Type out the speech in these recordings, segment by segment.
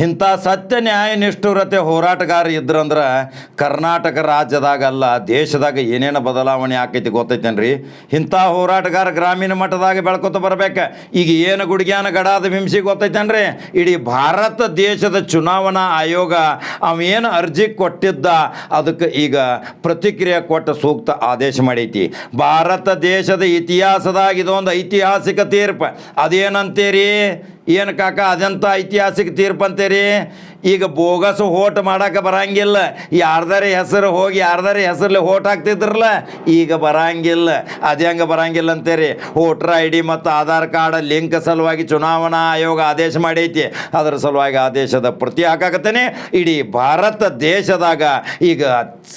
ಇಂಥ ಸತ್ಯ ನ್ಯಾಯ ನಿಷ್ಠುರತೆ ಹೋರಾಟಗಾರ ಇದ್ರಂದ್ರೆ ಕರ್ನಾಟಕ ರಾಜ್ಯದಾಗಲ್ಲ, ದೇಶದಾಗ ಏನೇನು ಬದಲಾವಣೆ ಆಕೈತಿ ಗೊತ್ತೈತೇನ್ರಿ? ಇಂಥ ಹೋರಾಟಗಾರ ಗ್ರಾಮೀಣ ಮಟ್ಟದಾಗ ಬೆಳ್ಕೊತ ಬರ್ಬೇಕು. ಈಗ ಏನು ಗುಡ್ಗ್ಯಾನ ಗಡಾದ ಹಿಂಸೆ ಗೊತ್ತೈತೇನ್ರಿ? ಇಡೀ ಭಾರತ ದೇಶದ ಚುನಾವಣಾ ಆಯೋಗ ಅವೇನು ಅರ್ಜಿ ಕೊಟ್ಟಿದ್ದ, ಅದಕ್ಕೆ ಈಗ ಪ್ರತಿಕ್ರಿಯೆ ಕೊಟ್ಟ ಸೂಕ್ತ ಆದೇಶ ಮಾಡೈತಿ. ಭಾರತ ದೇಶದ ಇತಿಹಾಸದಾಗ ಇದೊಂದು ಐತಿಹಾಸಿಕ ತೀರ್ಪು. ಅದೇನಂತೀರಿ? ಏನು ಕಾಕ ಅದೆಂಥ ಐತಿಹಾಸಿಕ ತೀರ್ಪು ಅಂತೀರಿ ಈಗ ಬೋಗಸ್ ಹೋಟ್ ಮಾಡಕ್ಕೆ ಬರಂಗಿಲ್ಲ. ಯಾರ್ದಾರ ಹೆಸರು ಹೋಗಿ ಯಾರ್ದಾರ ಹೆಸರಲ್ಲಿ ಹೋಟ್ ಹಾಕ್ತಿದ್ರಲ್ಲ, ಈಗ ಬರಂಗಿಲ್ಲ. ಅದೇ ಹಂಗೆ ಬರಂಗಿಲ್ಲ ಅಂತೀರಿ? ವೋಟ್ರ್ ಐ ಡಿ ಮತ್ತು ಆಧಾರ್ ಕಾರ್ಡ್ ಲಿಂಕ್ ಸಲುವಾಗಿ ಚುನಾವಣಾ ಆಯೋಗ ಆದೇಶ ಮಾಡೈತಿ. ಅದರ ಸಲುವಾಗಿ ಆದೇಶದ ಪ್ರತಿ ಹಾಕಾಕತ್ತೇನೆ. ಇಡೀ ಭಾರತ ದೇಶದಾಗ ಈಗ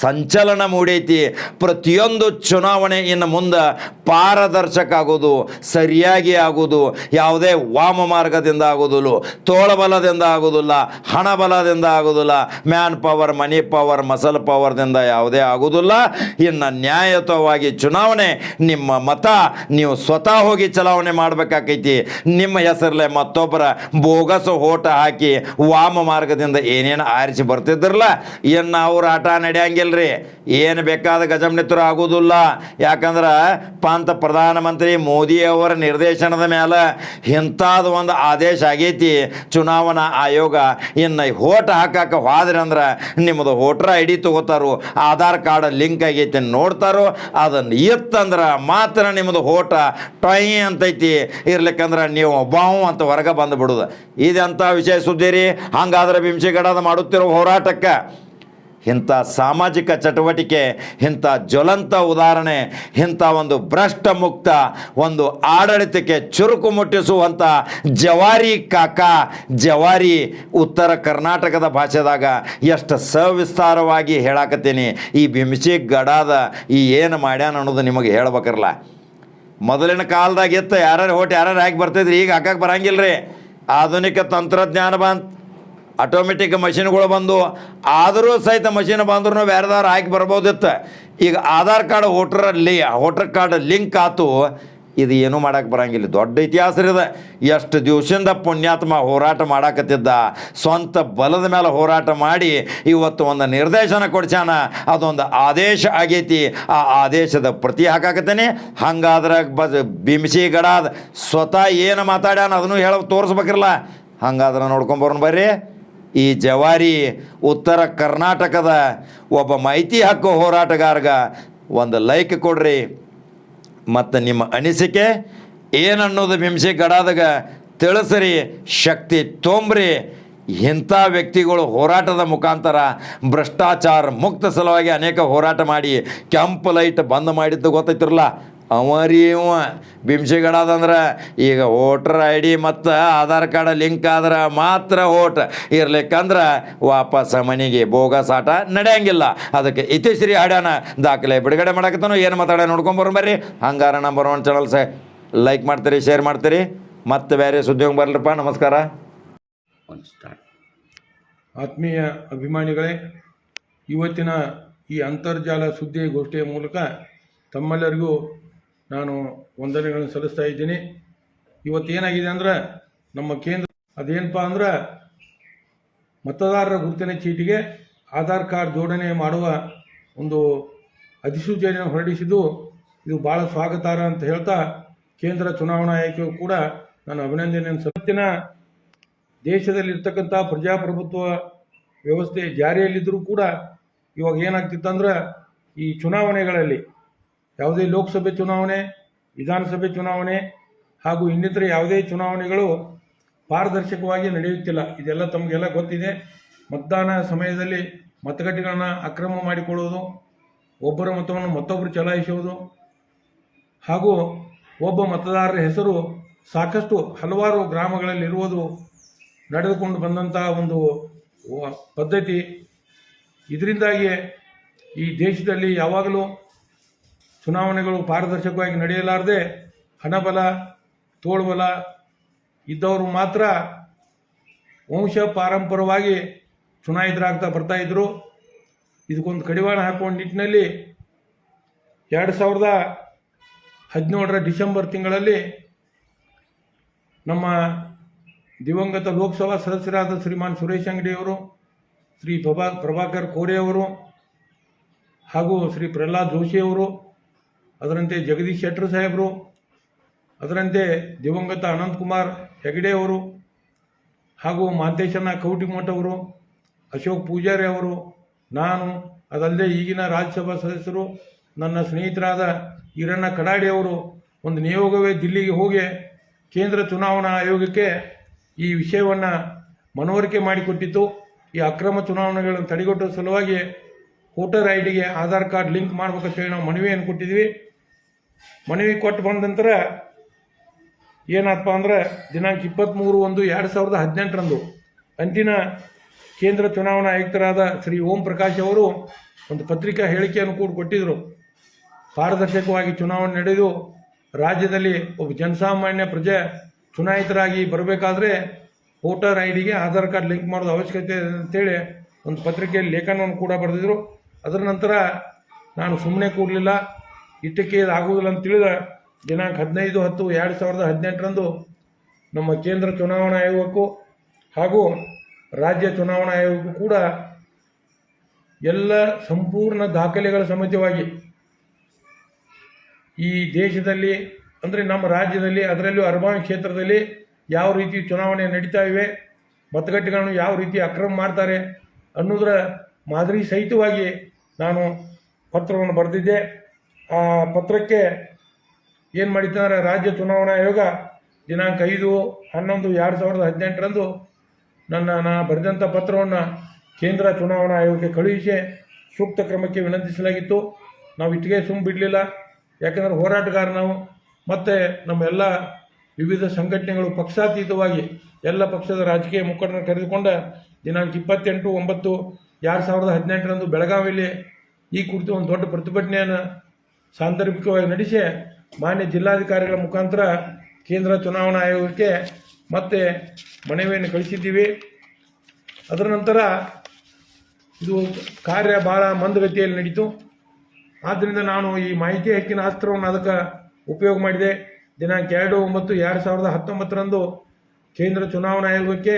ಸಂಚಲನ ಮೂಡೈತಿ. ಪ್ರತಿಯೊಂದು ಚುನಾವಣೆ ಇನ್ನು ಮುಂದೆ ಪಾರದರ್ಶಕ ಆಗೋದು, ಸರಿಯಾಗಿ ಆಗೋದು, ಯಾವುದೇ ವಾಮ ಮಾರ್ಗದಿಂದ ಆಗೋದಿಲ್ಲ, ತೋಳಬಲದಿಂದ ಆಗೋದಿಲ್ಲ, ಹಣ ಬಲದಿಂದ ಆಗೋದಿಲ್ಲ. Man power money power muscle ಪವರ್ದಿಂದ ಯಾವುದೇ ಆಗೋದಿಲ್ಲ. ಇನ್ನ ನ್ಯಾಯಯುತವಾಗಿ ಚುನಾವಣೆ, ನಿಮ್ಮ ಮತ ನೀವು ಸ್ವತಃ ಹೋಗಿ ಚಲಾವಣೆ ಮಾಡಬೇಕಾಕೈತಿ. ನಿಮ್ಮ ಹೆಸರಲ್ಲೇ ಮತ್ತೊಬ್ಬರ ಬೋಗಸ್ ಓಟ ಹಾಕಿ ವಾಮ ಮಾರ್ಗದಿಂದ ಏನೇನು ಆರಿಸಿ ಬರ್ತಿದ್ರಲ್ಲ, ಇನ್ನು ಅವ್ರ ಆಟ ನಡೆಯಂಗಿಲ್ರಿ. ಏನು ಬೇಕಾದ ಗಜಮನಿತರು ಆಗೋದಿಲ್ಲ. ಯಾಕಂದ್ರೆ ಪಂತ ಪ್ರಧಾನಮಂತ್ರಿ ಮೋದಿಯವರ ನಿರ್ದೇಶನದ ಮೇಲೆ ಇಂಥದ್ದು ಒಂದು ಆದೇಶ ಆಗೈತಿ. ಚುನಾವಣಾ ಆಯೋಗ ಇನ್ನು ಹೋಟ್ ಹಾಕಕ್ಕೆ ಹೋದ್ರಿ ಅಂದ್ರೆ ನಿಮ್ಮದು ವೋಟ್ರ್ ಐ ಡಿ ತೊಗೋತಾರೋ, ಆಧಾರ್ ಕಾರ್ಡ್ ಲಿಂಕ್ ಆಗೈತೆ ನೋಡ್ತಾರೋ, ಅದನ್ನು ಇತ್ತಂದ್ರೆ ಮಾತ್ರ ನಿಮ್ಮದು ಹೋಟ ಟೈ ಅಂತೈತಿ. ಇರ್ಲಿಕ್ಕಂದ್ರೆ ನೀವು ಬಾವು ಅಂತ ಹೊರಗೆ ಬಂದುಬಿಡುದು. ಇದೆಂಥ ವಿಷಯ ಸುದ್ದಿರಿ? ಹಂಗಾದ್ರೆ ಬಿಂಸಿಗಡದ ಮಾಡುತ್ತಿರೋ ಹೋರಾಟಕ್ಕೆ ಇಂಥ ಸಾಮಾಜಿಕ ಚಟುವಟಿಕೆ, ಇಂಥ ಜ್ವಲಂತ ಉದಾಹರಣೆ, ಇಂಥ ಒಂದು ಭ್ರಷ್ಟ ಮುಕ್ತ ಒಂದು ಆಡಳಿತಕ್ಕೆ ಚುರುಕು ಮುಟ್ಟಿಸುವಂಥ ಜವಾರಿ ಕಾಕಾ, ಜವಾರಿ ಉತ್ತರ ಕರ್ನಾಟಕದ ಭಾಷೆದಾಗ ಎಷ್ಟು ಸವಿಸ್ತಾರವಾಗಿ ಹೇಳಾಕತ್ತೀನಿ. ಈ ಬಿಂಬಿಸಿ ಗಡಾದ ಈ ಏನು ಮಾಡ್ಯಾನ ಅನ್ನೋದು ನಿಮಗೆ ಹೇಳ್ಬೇಕಿರಲ್ಲ ಮೊದಲಿನ ಕಾಲದಾಗ ಎತ್ತ ಯಾರ್ಯಾರು ಹೋಟ್ ಯಾರ್ಯಾರು ಹಾಕಿ ಬರ್ತಿದ್ರಿ ಈಗ ಹಾಕಕ್ಕೆ ಬರಂಗಿಲ್ಲ ರೀ ಆಧುನಿಕ ತಂತ್ರಜ್ಞಾನ ಬಂತು. ಆಟೋಮೆಟಿಕ್ ಮಷಿನ್ಗಳು ಬಂದು, ಆದರೂ ಸಹಿತ ಮಷಿನ್ ಬಂದ್ರೂ ಬೇರೆದವ್ರು ಹಾಕಿ ಬರ್ಬೋದಿತ್ತು. ಈಗ ಆಧಾರ್ ಕಾರ್ಡ್ ವೋಟ್ರಲ್ಲಿ, ವೋಟರ್ ಕಾರ್ಡ್ ಲಿಂಕ್ ಆತು, ಇದು ಏನೂ ಮಾಡಕ್ಕೆ ಬರಂಗಿಲ್ಲ. ದೊಡ್ಡ ಇತಿಹಾಸ ಇದೆ. ಎಷ್ಟು ದಿವಸದಿಂದ ಪುಣ್ಯಾತ್ಮ ಹೋರಾಟ ಮಾಡಾಕತ್ತಿದ್ದ, ಸ್ವಂತ ಬಲದ ಮೇಲೆ ಹೋರಾಟ ಮಾಡಿ, ಇವತ್ತು ಒಂದು ನಿರ್ದೇಶನ ಕೊಡ್ಸ್ಯಾನ, ಅದೊಂದು ಆದೇಶ ಆಗೈತಿ. ಆ ಆದೇಶದ ಪ್ರತಿ ಹಾಕಾಕತ್ತೇನೆ. ಹಂಗಾದ್ರೆ ಬಸ್ ಬಿಂಬಿಸಿ ಗಡಾದ ಸ್ವತಃ ಏನು ಮಾತಾಡ್ಯಾನ ಅದನ್ನು ಹೇಳ ತೋರಿಸ್ಬೇಕಿರಲ್ಲ ಹಂಗಾದ್ರೆ ನೋಡ್ಕೊಂಬರೋಣ ಬರ್ರಿ. ಈ ಜವಾರಿ ಉತ್ತರ ಕರ್ನಾಟಕದ ಒಬ್ಬ ಮಾಹಿತಿ ಹಕ್ಕು ಹೋರಾಟಗಾರಗ ಒಂದು ಲೈಕ್ ಕೊಡ್ರಿ. ಮತ್ತು ನಿಮ್ಮ ಅನಿಸಿಕೆ ಏನನ್ನೋದು ಬಿಂಸಿ ಗಡಾದಾಗ ತಿಳಿಸ್ರಿ, ಶಕ್ತಿ ತೊಂಬ್ರಿ. ಇಂಥ ವ್ಯಕ್ತಿಗಳು ಹೋರಾಟದ ಮುಖಾಂತರ ಭ್ರಷ್ಟಾಚಾರ ಮುಕ್ತ ಸಲುವಾಗಿ ಅನೇಕ ಹೋರಾಟ ಮಾಡಿ, ಕೆಂಪು ಲೈಟ್ ಬಂದ್ ಮಾಡಿದ್ದು ಗೊತ್ತೈತಿರಲ್ಲ ಇವ. ಬಿಂಸಿಗಡದಂದ್ರೆ ಈಗ ವೋಟ್ರ್ ಐ ಡಿ ಮತ್ತು ಆಧಾರ್ ಕಾರ್ಡ್ ಲಿಂಕ್ ಆದ್ರೆ ಮಾತ್ರ ಓಟ್ ಇರ್ಲಿಕ್ಕಂದ್ರೆ ವಾಪಸ್ ಮನೆಗೆ ಬೋಗಸ್ ಆಟ ನಡೆಯಂಗಿಲ್ಲ. ಅದಕ್ಕೆ ಇತಿಶ್ರೀ ಹಾಡ್ಯಾನ ದಾಖಲೆ ಬಿಡುಗಡೆ ಮಾಡಕತ್ತಾನು. ಏನು ಮಾತಾಡ ನೋಡ್ಕೊಂಬರ್ ಬರ್ರಿ. ಹಂಗಾರ ನಂಬರ್ ಒನ್ ಚಾನಲ್ ಸೆ ಲೈಕ್ ಮಾಡ್ತೀರಿ ಶೇರ್ ಮಾಡ್ತೀರಿ. ಮತ್ತೆ ಬೇರೆ ಸುದ್ದಿ ಬರ್ಲಪ್ಪ ನಮಸ್ಕಾರ. ಆತ್ಮೀಯ ಅಭಿಮಾನಿಗಳೇ, ಇವತ್ತಿನ ಈ ಅಂತರ್ಜಾಲ ಸುದ್ದಿಗೋಷ್ಠಿಯ ಮೂಲಕ ತಮ್ಮೆಲ್ಲರಿಗೂ ನಾನು ವಂದನೆಗಳನ್ನು ಸಲ್ಲಿಸ್ತಾ ಇದ್ದೀನಿ. ಇವತ್ತು ಏನಾಗಿದೆ ಅಂದ್ರೆ ನಮ್ಮ ಕೇಂದ್ರ ಅದೇನಪ್ಪ ಅಂದ್ರೆ ಮತದಾರರ ಗುರುತಿನ ಚೀಟಿಗೆ ಆಧಾರ್ ಕಾರ್ಡ್ ಜೋಡಣೆ ಮಾಡುವ ಒಂದು ಅಧಿಸೂಚನೆಯನ್ನು ಹೊರಡಿಸಿದ್ದು ಇದು ಭಾಳ ಸ್ವಾಗತಾರ ಅಂತ ಹೇಳ್ತಾ ಕೇಂದ್ರ ಚುನಾವಣಾ ಆಯೋಗಕ್ಕೂ ಕೂಡ ನಾನು ಅಭಿನಂದನೆಯನ್ನು ಸತ್ತಿನ ದೇಶದಲ್ಲಿರ್ತಕ್ಕಂಥ ಪ್ರಜಾಪ್ರಭುತ್ವ ವ್ಯವಸ್ಥೆ ಜಾರಿಯಲ್ಲಿದ್ದರೂ ಕೂಡ ಇವಾಗ ಏನಾಗ್ತಿತ್ತಂದ್ರೆ ಈ ಚುನಾವಣೆಗಳಲ್ಲಿ ಯಾವುದೇ ಲೋಕಸಭೆ ಚುನಾವಣೆ, ವಿಧಾನಸಭೆ ಚುನಾವಣೆ ಹಾಗೂ ಇನ್ನಿತರ ಯಾವುದೇ ಚುನಾವಣೆಗಳು ಪಾರದರ್ಶಕವಾಗಿ ನಡೆಯುತ್ತಿಲ್ಲ. ಇದೆಲ್ಲ ತಮಗೆಲ್ಲ ಗೊತ್ತಿದೆ. ಮತದಾನ ಸಮಯದಲ್ಲಿ ಮತಗಟ್ಟೆಗಳನ್ನು ಅಕ್ರಮ ಮಾಡಿಕೊಳ್ಳುವುದು, ಒಬ್ಬರ ಮತವನ್ನು ಮತ್ತೊಬ್ಬರು ಚಲಾಯಿಸುವುದು ಹಾಗೂ ಒಬ್ಬ ಮತದಾರರ ಹೆಸರು ಸಾಕಷ್ಟು ಹಲವಾರು ಗ್ರಾಮಗಳಲ್ಲಿರುವುದು ನಡೆದುಕೊಂಡು ಬಂದಂತಹ ಒಂದು ಪದ್ಧತಿ. ಇದರಿಂದಾಗಿ ಈ ದೇಶದಲ್ಲಿ ಯಾವಾಗಲೂ ಚುನಾವಣೆಗಳು ಪಾರದರ್ಶಕವಾಗಿ ನಡೆಯಲಾರದೆ ಹಣಬಲ, ತೋಳ್ಬಲ ಇದ್ದವರು ಮಾತ್ರ ವಂಶ ಪಾರಂಪರವಾಗಿ ಚುನಾಯಿತರಾಗ್ತಾ ಬರ್ತಾ ಇದ್ರು. ಇದಕ್ಕೊಂದು ಕಡಿವಾಣ ಹಾಕುವ ನಿಟ್ಟಿನಲ್ಲಿ ಎರಡು ಸಾವಿರದ ಹದಿನೇಳರ ಡಿಸೆಂಬರ್ ತಿಂಗಳಲ್ಲಿ ನಮ್ಮ ದಿವಂಗತ ಲೋಕಸಭಾ ಸದಸ್ಯರಾದ ಶ್ರೀಮಾನ್ ಸುರೇಶ್ ಅಂಗಡಿಯವರು ಶ್ರೀ ಪ್ರಭಾ, ಪ್ರಭಾಕರ್ ಕೋರೆಯವರು ಹಾಗೂ ಶ್ರೀ ಪ್ರಹ್ಲಾದ್ ಜೋಶಿಯವರು ಅದರಂತೆ ಜಗದೀಶ್ ಶೆಟ್ಟರ್ ಸಾಹೇಬರು, ಅದರಂತೆ ದಿವಂಗತ ಅನಂತಕುಮಾರ್ ಹೆಗಡೆ ಅವರು, ಹಾಗೂ ಮಾಂತೇಶನ ಕೌಟಿಮಠ ಅವರು, ಅಶೋಕ್ ಪೂಜಾರಿ ಅವರು, ನಾನು, ಅದಲ್ಲದೆ ಈಗಿನ ರಾಜ್ಯಸಭಾ ಸದಸ್ಯರು, ನನ್ನ ಸ್ನೇಹಿತರಾದ ಈರಣ್ಣ ಕಡಾಡಿ ಅವರು ಒಂದು ನಿಯೋಗವೇ ದಿಲ್ಲಿಗೆ ಹೋಗಿ ಕೇಂದ್ರ ಚುನಾವಣಾ ಆಯೋಗಕ್ಕೆ ಈ ವಿಷಯವನ್ನು ಮನವರಿಕೆ ಮಾಡಿಕೊಟ್ಟಿತ್ತು ಈ ಅಕ್ರಮ ಚುನಾವಣೆಗಳನ್ನು ತಡೆಗಟ್ಟುವ ಸಲುವಾಗಿ ವೋಟರ್ ಐ ಡಿಗೆ ಆಧಾರ್ ಕಾರ್ಡ್ ಲಿಂಕ್ ಮಾಡ್ಬೇಕಂತೇಳಿ ನಾವು ಮನವಿಯನ್ನು ಕೊಟ್ಟಿದ್ವಿ. ಮನವಿ ಕೊಟ್ಟು ಬಂದ ನಂತರ ಏನಪ್ಪ ಅಂದ್ರೆ ದಿನಾಂಕ ಇಪ್ಪತ್ತ್ಮೂರು ಒಂದು ಎರಡು ಸಾವಿರದ ಹದಿನೆಂಟರಂದು ಅಂದಿನ ಕೇಂದ್ರ ಚುನಾವಣಾ ಆಯುಕ್ತರಾದ ಶ್ರೀ ಓಂ ಪ್ರಕಾಶ್ ಅವರು ಒಂದು ಪತ್ರಿಕಾ ಹೇಳಿಕೆಯನ್ನು ಕೂಡ ಕೊಟ್ಟಿದ್ದರು ಪಾರದರ್ಶಕವಾಗಿ ಚುನಾವಣೆ ನಡೆದು ರಾಜ್ಯದಲ್ಲಿ ಒಬ್ಬ ಜನಸಾಮಾನ್ಯ ಪ್ರಜೆ ಚುನಾಯಿತರಾಗಿ ಬರಬೇಕಾದ್ರೆ ವೋಟರ್ ಐ ಡಿಗೆ ಆಧಾರ್ ಕಾರ್ಡ್ ಲಿಂಕ್ ಮಾಡೋದು ಅವಶ್ಯಕತೆ ಅಂತೇಳಿ ಒಂದು ಪತ್ರಿಕೆಯಲ್ಲಿ ಲೇಖನವನ್ನು ಕೂಡ ಬರೆದಿದ್ರು. ಅದರ ನಂತರ ನಾನು ಸುಮ್ಮನೆ ಕೂಡಲಿಲ್ಲ ಇಟ್ಟಕ್ಕೆ ಇದು ಆಗುವುದಿಲ್ಲ ಅಂತ ತಿಳಿದ ದಿನಾಂಕ ಹದಿನೈದು ಹತ್ತು ಎರಡು ಸಾವಿರದ ಹದಿನೆಂಟರಂದು ನಮ್ಮ ಕೇಂದ್ರ ಚುನಾವಣಾ ಆಯೋಗಕ್ಕೂ ಹಾಗೂ ರಾಜ್ಯ ಚುನಾವಣಾ ಆಯೋಗಕ್ಕೂ ಕೂಡ ಎಲ್ಲ ಸಂಪೂರ್ಣ ದಾಖಲೆಗಳ ಸಮೇತವಾಗಿ ಈ ದೇಶದಲ್ಲಿ ಅಂದರೆ ನಮ್ಮ ರಾಜ್ಯದಲ್ಲಿ ಅದರಲ್ಲೂ ಅರ್ಬಾನ್ ಕ್ಷೇತ್ರದಲ್ಲಿ ಯಾವ ರೀತಿ ಚುನಾವಣೆ ನಡೀತಾ ಇವೆ, ಮತಗಟ್ಟೆಗಳನ್ನು ಯಾವ ರೀತಿ ಅಕ್ರಮ ಮಾಡ್ತಾರೆ ಅನ್ನೋದರ ಮಾದರಿ ಸಹಿತವಾಗಿ ನಾನು ಪತ್ರವನ್ನು ಬರೆದಿದ್ದೆ. ಆ ಪತ್ರಕ್ಕೆ ಏನು ಮಾಡಿದ್ದಾರೆ? ರಾಜ್ಯ ಚುನಾವಣಾ ಆಯೋಗ ದಿನಾಂಕ ಐದು, ಹನ್ನೊಂದು, ಎರಡು ಸಾವಿರದ ಹದಿನೆಂಟರಂದು ನನ್ನ ನಾ ಬರೆದಂಥ ಪತ್ರವನ್ನು ಕೇಂದ್ರ ಚುನಾವಣಾ ಆಯೋಗಕ್ಕೆ ಕಳುಹಿಸಿ ಸೂಕ್ತ ಕ್ರಮಕ್ಕೆ ವಿನಂತಿಸಲಾಗಿತ್ತು. ನಾವು ಇಟ್ಟಿಗೆ ಸುಮ್ಮ ಬಿಡಲಿಲ್ಲ. ಯಾಕಂದರೆ ಹೋರಾಟಗಾರ ನಾವು. ಮತ್ತು ನಮ್ಮ ಎಲ್ಲ ವಿವಿಧ ಸಂಘಟನೆಗಳು ಪಕ್ಷಾತೀತವಾಗಿ ಎಲ್ಲ ಪಕ್ಷದ ರಾಜಕೀಯ ಮುಖಂಡರನ್ನು ಕರೆದುಕೊಂಡ ದಿನಾಂಕ ಇಪ್ಪತ್ತೆಂಟು, ಒಂಬತ್ತು ಎರಡು ಸಾವಿರದ ಹದಿನೆಂಟರಂದು ಬೆಳಗಾವಿಯಲ್ಲಿ ಈ ಕುರಿತು ಒಂದು ದೊಡ್ಡ ಪ್ರತಿಭಟನೆಯನ್ನು ಸಾಂದರ್ಭಿಕವಾಗಿ ನಡೆಸಿ ಮಾನ್ಯ ಜಿಲ್ಲಾಧಿಕಾರಿಗಳ ಮುಖಾಂತರ ಕೇಂದ್ರ ಚುನಾವಣಾ ಆಯೋಗಕ್ಕೆ ಮತ್ತೆ ಮನವಿಯನ್ನು ಕಳಿಸಿದ್ದೀವಿ. ಅದರ ನಂತರ ಇದು ಕಾರ್ಯ ಭಾಳ ಮಂದಗತಿಯಲ್ಲಿ ನಡೀತು. ಆದ್ದರಿಂದ ನಾನು ಈ ಮಾಹಿತಿ ಹಕ್ಕಿನ ಅಸ್ತ್ರವನ್ನು ಅದಕ್ಕೆ ಉಪಯೋಗ ಮಾಡಿದೆ. ದಿನಾಂಕ ಎರಡು ಒಂಬತ್ತು ಎರಡು ಸಾವಿರದ ಹತ್ತೊಂಬತ್ತರಂದು ಕೇಂದ್ರ ಚುನಾವಣಾ ಆಯೋಗಕ್ಕೆ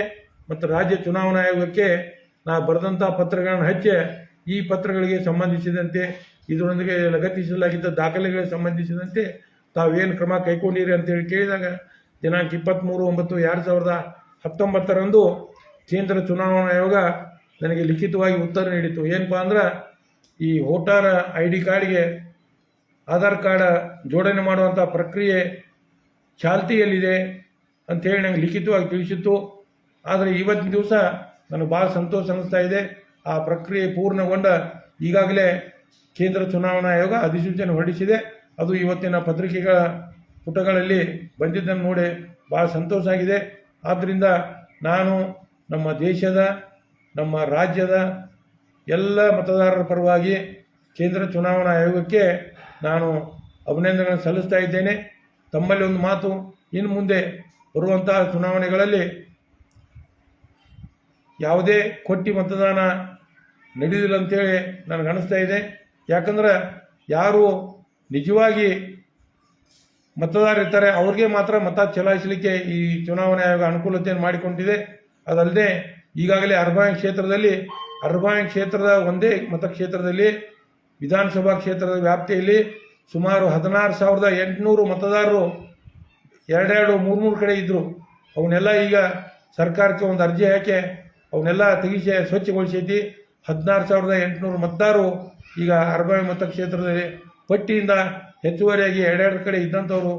ಮತ್ತು ರಾಜ್ಯ ಚುನಾವಣಾ ಆಯೋಗಕ್ಕೆ ನಾ ಬರೆದಂಥ ಪತ್ರಗಳನ್ನು ಹಚ್ಚಿ ಈ ಪತ್ರಗಳಿಗೆ ಸಂಬಂಧಿಸಿದಂತೆ ಇದರೊಂದಿಗೆ ಲಗತ್ತಿಸಲಾಗಿದ್ದ ದಾಖಲೆಗಳಿಗೆ ಸಂಬಂಧಿಸಿದಂತೆ ತಾವೇನು ಕ್ರಮ ಕೈಗೊಂಡಿರಿ ಅಂತೇಳಿ ಕೇಳಿದಾಗ ದಿನಾಂಕ ಇಪ್ಪತ್ತ್ಮೂರು ಒಂಬತ್ತು ಎರಡು ಸಾವಿರದ ಹತ್ತೊಂಬತ್ತರಂದು ಕೇಂದ್ರ ಚುನಾವಣಾ ಆಯೋಗ ನನಗೆ ಲಿಖಿತವಾಗಿ ಉತ್ತರ ನೀಡಿತು. ಏನಪ್ಪ ಅಂದ್ರೆ ಈ ವೋಟರ್ ಐ ಡಿ ಕಾರ್ಡ್ಗೆ ಆಧಾರ್ ಕಾರ್ಡ್ ಜೋಡಣೆ ಮಾಡುವಂಥ ಪ್ರಕ್ರಿಯೆ ಚಾಲ್ತಿಯಲ್ಲಿದೆ ಅಂಥೇಳಿ ನಂಗೆ ಲಿಖಿತವಾಗಿ ತಿಳಿಸಿತ್ತು. ಆದರೆ ಇವತ್ತಿನ ದಿವಸ ನನಗೆ ಭಾಳ ಸಂತೋಷ ಅನ್ನಿಸ್ತಾ ಇದೆ. ಆ ಪ್ರಕ್ರಿಯೆ ಪೂರ್ಣಗೊಂಡ ಈಗಾಗಲೇ ಕೇಂದ್ರ ಚುನಾವಣಾ ಆಯೋಗ ಅಧಿಸೂಚನೆ ಹೊರಡಿಸಿದೆ. ಅದು ಇವತ್ತಿನ ಪತ್ರಿಕೆಗಳ ಪುಟಗಳಲ್ಲಿ ಬಂದಿದ್ದನ್ನು ನೋಡಿ ಭಾಳ ಸಂತೋಷ ಆಗಿದೆ. ಆದ್ದರಿಂದ ನಾನು ನಮ್ಮ ದೇಶದ, ನಮ್ಮ ರಾಜ್ಯದ ಎಲ್ಲ ಮತದಾರರ ಪರವಾಗಿ ಕೇಂದ್ರ ಚುನಾವಣಾ ಆಯೋಗಕ್ಕೆ ನಾನು ಅಭಿನಂದನೆ ಸಲ್ಲಿಸ್ತಾ ಇದ್ದೇನೆ. ತಮ್ಮಲ್ಲಿ ಒಂದು ಮಾತು, ಇನ್ನು ಮುಂದೆ ಬರುವಂತಹ ಚುನಾವಣೆಗಳಲ್ಲಿ ಯಾವುದೇ ಕೊಟ್ಟಿ ಮತದಾನ ನಡೆದಿಲ್ಲ ಅಂತೇಳಿ ನನಗೆ ಅನಿಸ್ತಾ ಇದೆ. ಯಾಕಂದ್ರೆ ಯಾರು ನಿಜವಾಗಿ ಮತದಾರರಿರ್ತಾರೆ ಅವ್ರಿಗೆ ಮಾತ್ರ ಮತ ಚಲಾಯಿಸಲಿಕ್ಕೆ ಈ ಚುನಾವಣೆ ಆಯೋಗ ಅನುಕೂಲತೆಯನ್ನು ಮಾಡಿಕೊಂಡಿದೆ. ಅದಲ್ಲದೆ ಈಗಾಗಲೇ ಅರ್ಬಾಯಿ ಕ್ಷೇತ್ರದಲ್ಲಿ ಅರ್ಬಾಯಿ ಕ್ಷೇತ್ರದ ಒಂದೇ ಮತಕ್ಷೇತ್ರದಲ್ಲಿ, ವಿಧಾನಸಭಾ ಕ್ಷೇತ್ರದ ವ್ಯಾಪ್ತಿಯಲ್ಲಿ ಸುಮಾರು ಹದಿನಾರು ಸಾವಿರದ ಎಂಟುನೂರು ಮತದಾರರು ಎರಡೆರಡು ಮೂರು ಮೂರು ಕಡೆ ಇದ್ದರು ಅವನ್ನೆಲ್ಲ ಈಗ ಸರ್ಕಾರಕ್ಕೆ ಒಂದು ಅರ್ಜಿ ಹಾಕಿ ಅವನ್ನೆಲ್ಲ ತೆಗಿಸಿ ಸ್ವಚ್ಛಗೊಳಿಸೈತಿ ಹದಿನಾರು ಸಾವಿರದ ಎಂಟುನೂರು ಮತದಾರರು ಈಗ ಅರಬಾವಿ ಮತಕ್ಷೇತ್ರದಲ್ಲಿ ಪಟ್ಟಿಯಿಂದ ಹೆಚ್ಚುವರಿಯಾಗಿ ಎರಡೆರಡು ಕಡೆ ಇದ್ದಂಥವರು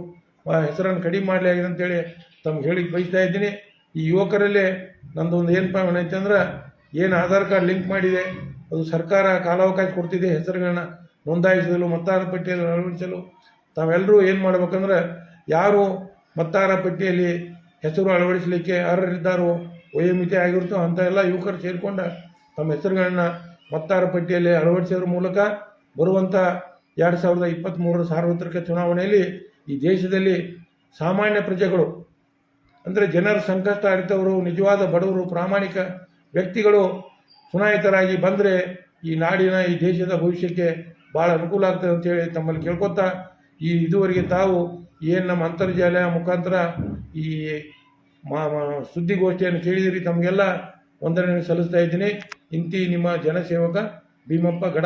ಹೆಸರನ್ನು ಕಡಿಮೆ ಮಾಡಲಾಗಿದೆ ಅಂತೇಳಿ ತಮ್ಗೆ ಹೇಳಿ ಬಯಸ್ತಾ ಇದ್ದೀನಿ. ಈ ಯುವಕರಲ್ಲಿ ನಂದೊಂದು ಏನಪ್ಪ ಪಾವಣೆ ಅಂದ್ರೆ, ಏನು ಆಧಾರ್ ಕಾರ್ಡ್ ಲಿಂಕ್ ಮಾಡಿದೆ, ಅದು ಸರ್ಕಾರ ಕಾಲಾವಕಾಶ ಕೊಡ್ತಿದೆ, ಹೆಸರುಗಳನ್ನ ನೋಂದಾಯಿಸಲು ಮತದಾರ ಪಟ್ಟಿಯಲ್ಲಿ ಅಳವಡಿಸಲು. ತಾವೆಲ್ಲರೂ ಏನು ಮಾಡ್ಬೇಕಂದ್ರೆ, ಯಾರು ಮತದಾರ ಪಟ್ಟಿಯಲ್ಲಿ ಹೆಸರು ಅಳವಡಿಸಲಿಕ್ಕೆ ಅರ್ಹರಿದ್ದಾರೋ ವಯೋಮಿತಿ ಆಗಿರುತ್ತೋ ಅಂಥ ಎಲ್ಲ ಯುವಕರು ಸೇರಿಕೊಂಡ ತಮ್ಮ ಹೆಸರುಗಳನ್ನ ಮತ್ತಾರ ಪಟ್ಟಿಯಲ್ಲಿ ಅಳವಡಿಸೋದ್ರ ಮೂಲಕ ಬರುವಂಥ ಎರಡು ಸಾವಿರದ ಇಪ್ಪತ್ತ್ಮೂರರ ಸಾರ್ವತ್ರಿಕ ಚುನಾವಣೆಯಲ್ಲಿ ಈ ದೇಶದಲ್ಲಿ ಸಾಮಾನ್ಯ ಪ್ರಜೆಗಳು, ಅಂದರೆ ಜನರ ಸಂಕಷ್ಟ ಅರಿತವರು, ನಿಜವಾದ ಬಡವರು, ಪ್ರಾಮಾಣಿಕ ವ್ಯಕ್ತಿಗಳು, ಚುನಾಯಿತರಾಗಿ ಬಂದರೆ ಈ ನಾಡಿನ, ಈ ದೇಶದ ಭವಿಷ್ಯಕ್ಕೆ ಭಾಳ ಅನುಕೂಲ ಆಗ್ತದೆ ಅಂತೇಳಿ ತಮ್ಮಲ್ಲಿ ಕೇಳ್ಕೊತಾ ಈ ಇದುವರೆಗೆ ತಾವು ಏನು ನಮ್ಮ ಅಂತರ್ಜಾಲ ಮುಖಾಂತರ ಈ ಮಾ- ಸುದ್ದಿಗೋಷ್ಠಿಯನ್ನು ಕೇಳಿದಿರಿ. ತಮಗೆಲ್ಲ ವಂದನೆ ಸಲ್ಲಿಸ್ತಾ ಇದ್ದೀನಿ. ಇಂತಿ ನಿಮ್ಮ ಜನಸೇವಕ ಭೀಮಪ್ಪ ಗಡ